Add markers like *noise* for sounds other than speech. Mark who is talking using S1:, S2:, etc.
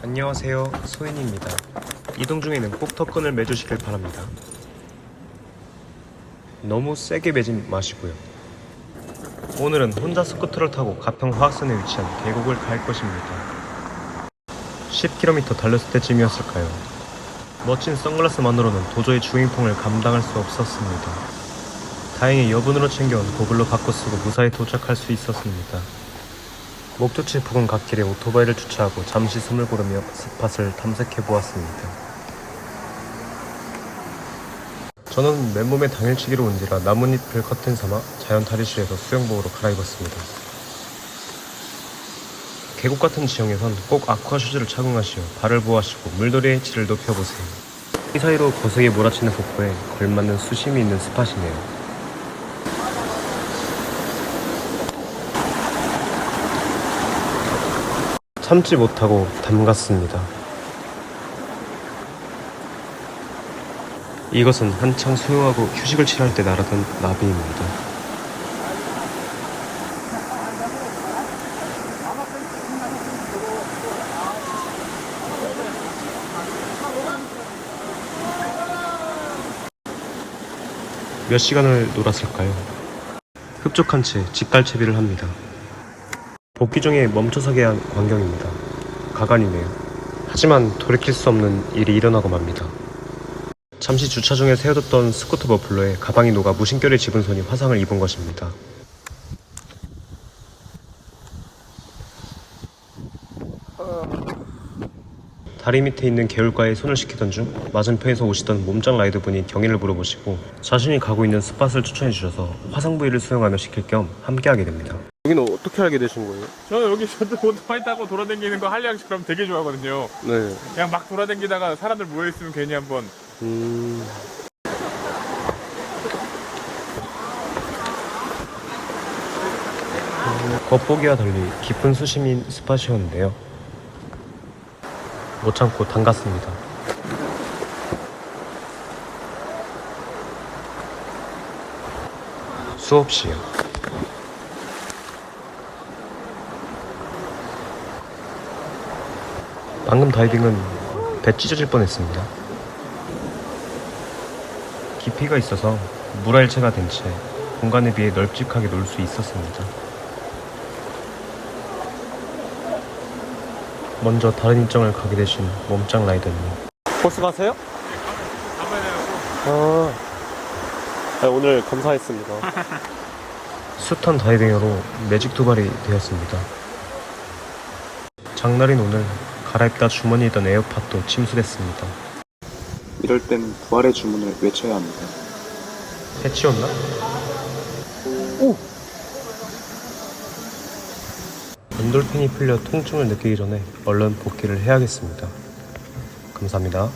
S1: 안녕하세요. 소인입니다. 이동 중에는 꼭 턱끈을 매주시길 바랍니다. 너무 세게 매진 마시고요. 오늘은 혼자 스쿠터를 타고 가평 화학산에 위치한 계곡을 갈 것입니다. 10km 달렸을 때쯤이었을까요? 멋진 선글라스만으로는 도저히 주인풍을 감당할 수 없었습니다. 다행히 여분으로 챙겨온 고글로 바꿔 쓰고 무사히 도착할 수 있었습니다 목적지 부근 갓길에 오토바이를 주차하고 잠시 숨을 고르며 스팟을 탐색해 보았습니다. 저는 맨몸에 당일치기로 온지라 나뭇잎을 커튼 삼아 자연 탈의실에서 수영복으로 갈아입었습니다. 계곡 같은 지형에선 꼭 아쿠아 슈즈를 착용하시어 발을 보호하시고 물놀이의 질을 높여보세요. 이 사이로 거세게 몰아치는 폭포에 걸맞는 수심이 있는 스팟이네요. 참지 못하고 담갔습니다. 이것은 한창 수영하고 휴식을 취할 때 날아던 나비입니다. 몇 시간을 놀았을까요? 흡족한 채 직갈채비를 합니다. 복귀 중에 멈춰서게 한 광경입니다. 가관이네요. 하지만 돌이킬 수 없는 일이 일어나고 맙니다. 잠시 주차 중에 세워뒀던 스쿠터 머플러에 가방이 녹아 무심결에 집은 손이 화상을 입은 것입니다. 다리 밑에 있는 개울가에 손을 씻기던 중 맞은편에서 오시던 몸짱 라이더 분이 경위를 물어보시고 자신이 가고 있는 스팟을 추천해 주셔서 화상 부위를 수영하며 시킬 겸 함께하게 됩니다. 여기는 어떻게 알게 되신 거예요?
S2: 저는 여기 저도 *laughs* 오토바이 타고 돌아다니는 거 한량처럼 되게 좋아하거든요.
S1: 네.
S2: 그냥 막 돌아다니다가 사람들 모여있으면 괜히 한번
S1: 음... 겉보기와 달리 깊은 수심인 스팟이었는데요. 못 참고 담갔습니다. 수없이요. 방금 다이빙은 배 찢어질 뻔했습니다. 깊이가 있어서 물알체가 된 채 공간에 비해 널찍하게 놀 수 있었습니다. 먼저 다른 일정을 가게 되신 몸짱 라이더님. 코스 가세요?
S2: 되고
S1: 아, 오늘 감사했습니다. *laughs* 수탄 다이빙으로 매직 도발이 되었습니다. 장날인 오늘 갈아입다 주머니에 있던 에어팟도 침수됐습니다.
S3: 이럴 땐 부활의 주문을 외쳐야 합니다.
S1: 해치웠나? 오! 엔돌핀이 풀려 통증을 느끼기 전에 얼른 복귀를 해야겠습니다. 감사합니다.